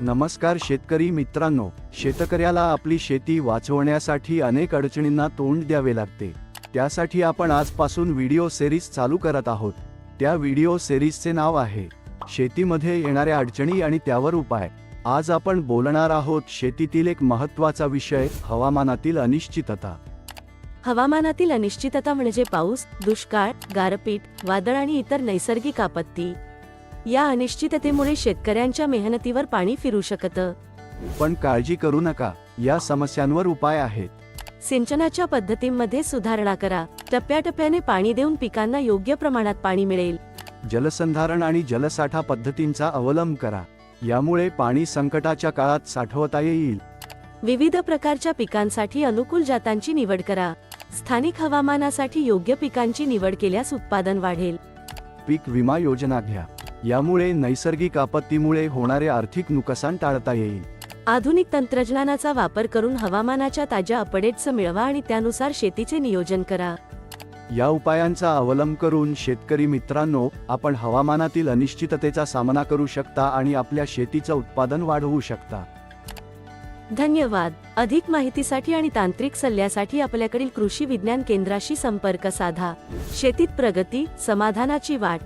नमस्कार शेतकरी मित्रांनो शेतकऱ्याला आपली शेती वाचवण्यासाठी अनेक अडचणींना तोंड द्यावे लागते. त्यासाठी आपण आजपासून व्हिडिओ सिरीज चालू करत आहोत. त्या व्हिडिओ सिरीजचे नाव आहे शेतीमध्ये येणाऱ्या अडचणी आणि त्यावर उपाय. आज आपण बोलणार आहोत शेतीतील एक महत्त्वाचा विषय हवामानातील अनिश्चितता. हवामानातील अनिश्चितता म्हणजे पाऊस दुष्काळ गारपीट वादळ आणि इतर नैसर्गिक आपत्ती. या अनिश्चिततेमुळे शेतकऱ्यांच्या मेहनतीवर पाणी फिरू शकतं. पण काळजी करू नका या समस्यांवर उपाय आहेत. सिंचनाच्या पद्धतींमध्ये सुधारणा करा. टप्प्याटप्प्याने पाणी देऊन पिकांना योग्य प्रमाणात पाणी मिळेल. जलसंधारण आणि जलसाठा पद्धतींचा अवलंब करा. यामुळे पाणी संकटाच्या काळात साठवता येईल. विविध प्रकारच्या पिकांसाठी अनुकूल जातांची निवड करा. स्थानिक हवामानासाठी योग्य पिकांची निवड केल्यास उत्पादन वाढेल. पीक विमा योजना घ्या. यामुळे नैसर्गिक आपत्तीमुळे होणारे आर्थिक नुकसान टाळता येईल. आधुनिक तंत्रज्ञानाचा वापर करून हवामानाच्या ताज्या अपडेट्स मिळवा आणि त्यानुसार शेतीचे नियोजन करा. या उपायांचा अवलंब करून शेतकरी मित्रांनो आपण हवामानातील अनिश्चिततेचा सामना करू शकता आणि आपल्या शेतीचं उत्पादन वाढवू शकता. धन्यवाद. अधिक माहितीसाठी आणि तांत्रिक सल्ल्यासाठी आपल्याकडील कृषी विज्ञान केंद्राशी संपर्क साधा. शेतीत प्रगती समाधानाची वाट.